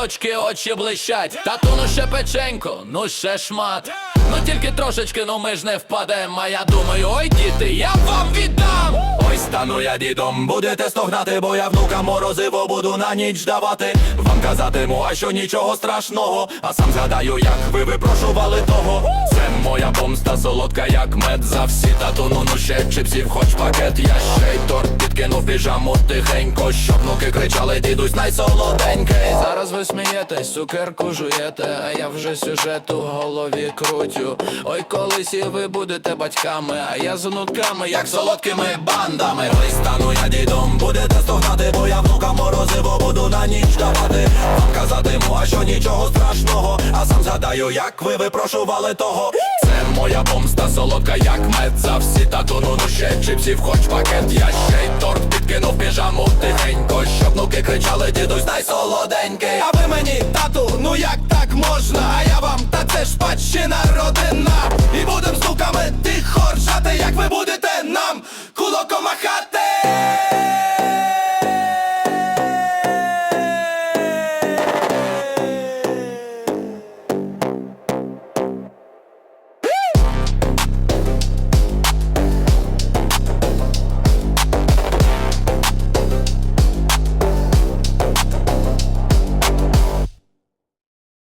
точки очі блищать. Тату, ну ще печенько, ну ще шмат. Ну тільки трошечки, ну ми ж не впадем. А я думаю, ой, діти, я вам віддам. Ой, стану я дідом, будете стогнати, бо я внукам морозиво буду на ніч давати. Вам казатиму, а що нічого страшного, а сам згадаю, як ви випрошували того. Це моя помста солодка, як мед за всі тату, ну ну ще чипсів, хоч пакет, я ще й торт підкинув піжаму тихенько, щоб внуки кричали, дідусь найсолоденький. Зараз ви смієтесь, цукерку жуєте, а я вже сюжету в голові крутю. Ой, колись і ви будете батьками, а я з внуками, як солодкими бандами. Ой, стану я дідом, будете стогнати, бо я внукам морозиво буду на ніч давати. Вам казатиму, а що нічого страшного, а сам згадаю, як ви випрошували того. Це моя помста солодка, як мед за всі тату, ну ще чипсів, хоч пакет, я ще й торт підкинув піжаму тихенько, щоб кричали, дідусь дай солоденький А ви мені, тату, ну як так можна? А я вам, та це ж паччина родина. І будем з дуками тихо ржати